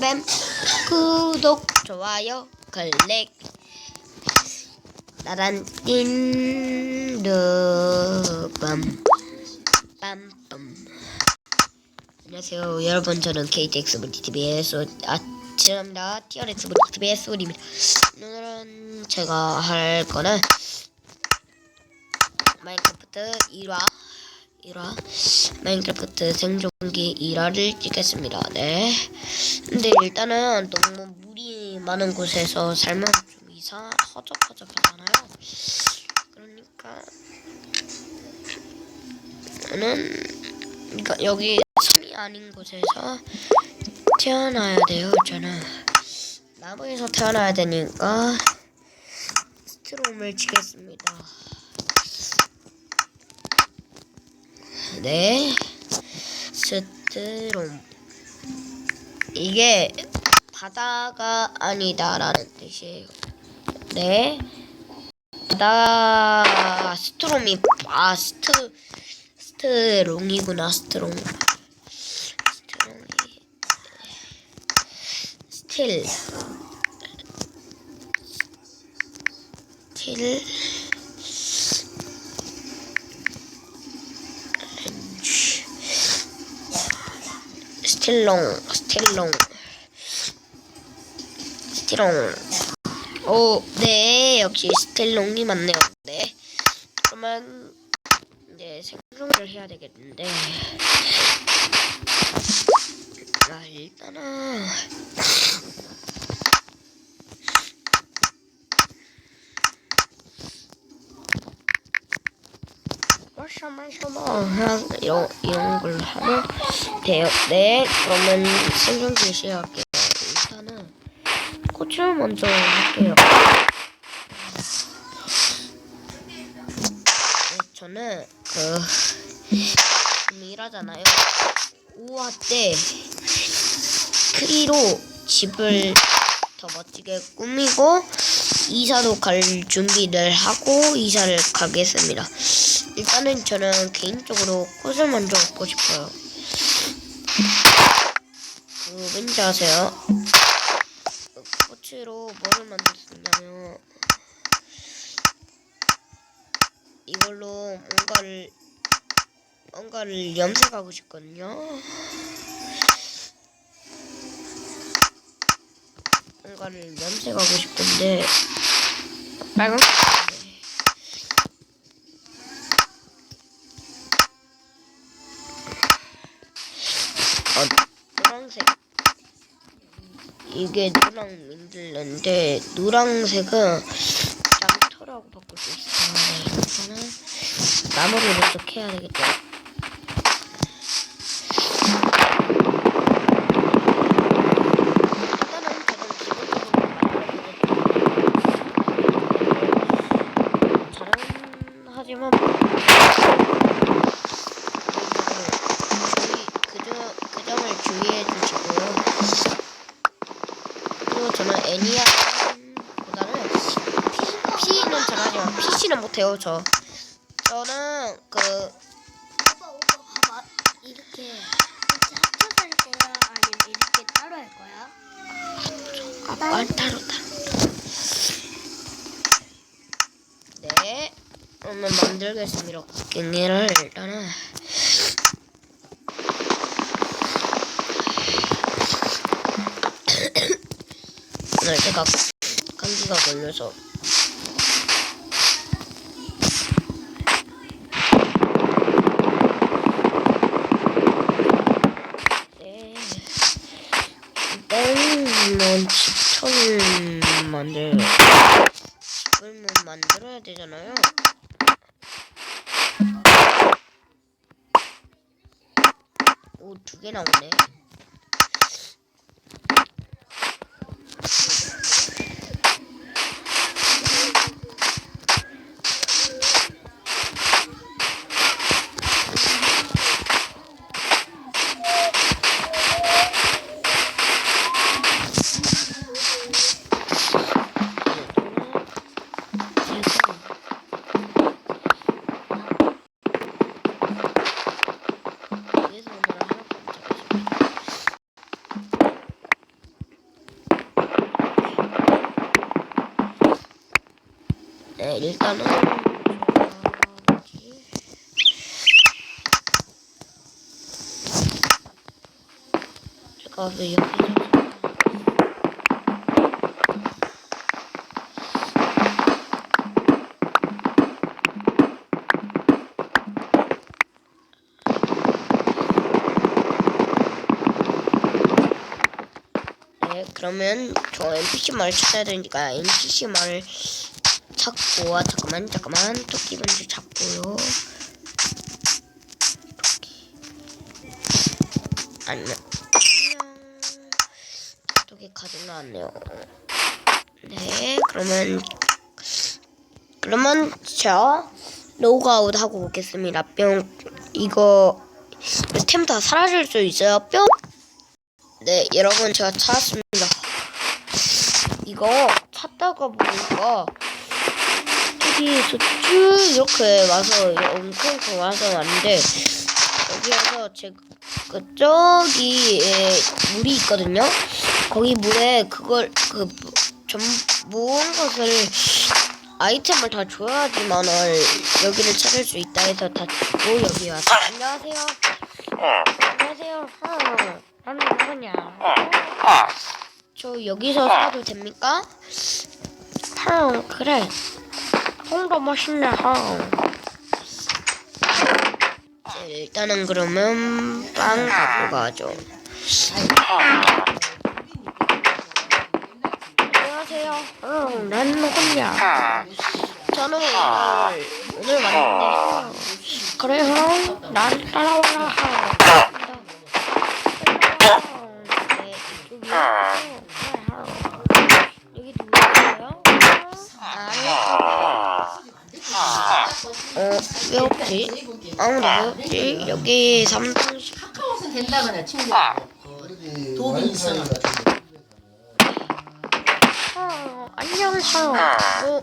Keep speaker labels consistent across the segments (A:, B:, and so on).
A: 뱀. 구독 좋아요 클릭. 나란 띵르밤 빰빰. 안녕하세요. 여러분 저는 KTX 물티TV의 소 아, 죄송합니다. TRX 물티TV의 소리입니다. 오늘은 제가 할 거는 마인크래프트 1화 1화 마인크래프트 생존기 1화를 찍겠습니다. 네. 근데 일단은 너무 물이 많은 곳에서 살면 좀 이상 허접허접하잖아요. 그러니까 저는 그러니까 여기 섬이 아닌 곳에서 태어나야 돼요 저는. 나무에서 태어나야 되니까 스트롬을 치겠습니다 네. 스트롬. 이게 바다가 아니다라는 뜻이에요. 네. 바다 스트롬이 아 스트 스트롱이구나 스트롱. 스트롱이. 스틸. 스틸 스틸롱 스틸롱. 스틸롱. 오 네 역시 스틸롱이 맞네요. 네. 그러면 이제 생존을 해야 되겠는데. 아 일단은 마샤마샤마 이런 이런 걸 하면 돼요. 네, 그러면 생존기 시작할게요. 일단은 꽃을 먼저 할게요. 네, 저는 그 지금 일하잖아요. 5화 때 크리로 집을 더 멋지게 꾸미고 이사도 갈 준비를 하고 이사를 가겠습니다. 일단은 저는 개인적으로 꽃을 먼저 얻고 싶어요. 그 왠지 아세요? 그 꽃으로 뭐를 만들 수 있냐면 이걸로 뭔가를 뭔가를 염색하고 싶거든요. 뭔가를 염색하고 싶은데 빨간색 어, 노란색 이게 노랑 민들레인데 노란색은 장터라고 바꿀 수 있어요. 네, 이거는 나무를 먼저 캐야 되겠죠. 일단은 저는 기본적으로 잘은 하지만 주의 그저 그 점을 주의해 주시고요. 그리고 저는 애니아보다는 P는 잘하지만 PC는 못해요. 저 저는 그
B: 오빠 오빠 봐봐 이렇게 이렇게 합쳐서 할 거야 아니면 이렇게 따로 할 거야?
A: 아빠 따로 따로. 네. 그러면 만들겠습니다. 갱이를 일단은 오늘 제가 감기가 걸려서 네. 일단은 집천을 만들 집을 뭐 만들어야 되잖아요. 오, 두 개 나오네. 위에서 오늘 하나 네, 일단은. 제가 왜 여기 네, 그러면 저 NPC 말을 찾아야 되니까 NPC 말을 찾고 아 잠깐만 잠깐만 토끼 먼저 잡고요. 토끼 안녕. 토끼 가져 나왔네요. 네, 그러면 그러면 저 로그아웃 하고 오겠습니다. 뿅 이거 템다 사라질 수 있어요. 뿅. 네, 여러분 제가 찾았습니다. 이거 찾다가 보니까 여기에서 쭉 이렇게 와서 엉뚱엉뚱 와서 왔는데 여기에서 제가 그 저기에 물이 있거든요. 거기 물에 그걸 그 전 모은 것을 아이템을 다 줘야지만을 여기를 찾을 수 있다 해서 다 주고 여기 와서 안녕하세요. 안녕하세요. 어, 나는 누구냐? 저 여기서 사도 됩니까? 형 그래. 형도 멋있네 형. 네, 일단은 그러면 빵 갖고 가죠. 안녕하세요. 응, 난 누구냐? 저는 오늘 오늘 왔는데 그래 형, 난 따라와라 형. 네, 이쪽이요. 여기 누구예요? 아, 어, 왜 없지? 아무도 왜 없지? 여기 3등
C: 카카오에서 된다 그래 친구. 도움이 있어.
A: 어, 안녕 형. 어.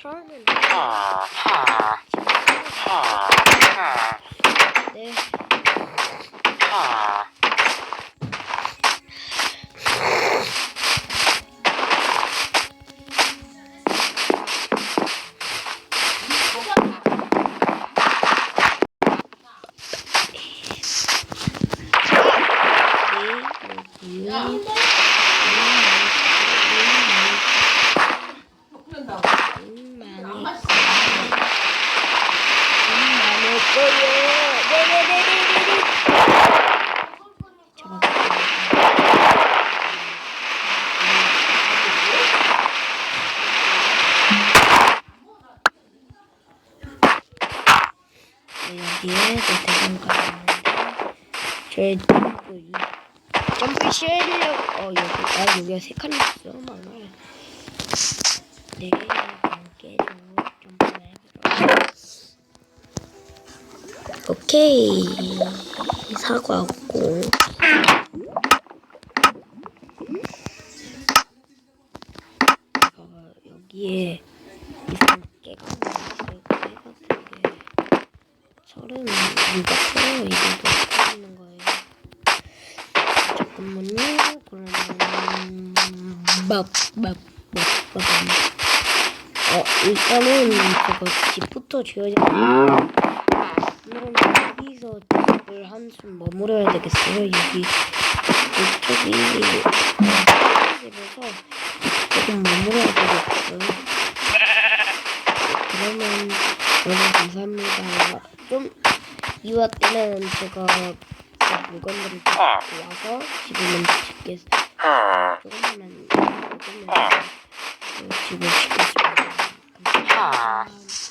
A: 그러면 네. 네, 여기.
C: 그런다고.
A: 음, 많이 음, 많을 거예요. 네네네네네. 잡아볼게요. 네, 여기에 또 대상가 제 그, 이 점프 실력 어 여기 아 여기가 세 칸이 있어 많아요. 네, 함께 좀 해보도록 오케이. 사과하고. 이거 여기에 이상 깨가 깨가 되게 서른 누가 막막막 막 어, 일단은 저거 집부터 지어야 오늘은 여기서 집을 한숨 머물어야 되겠어요. 여기 이쪽이 어, 집에서 조금 머물어야 되겠어요. 그러면 여러분 감사합니다. 좀 이와 때는 제가 그 물건들을 좀 와서 집을 먼저 짓겠어요. 조금만 조금만 집을 짓겠습니다. 감사합니다.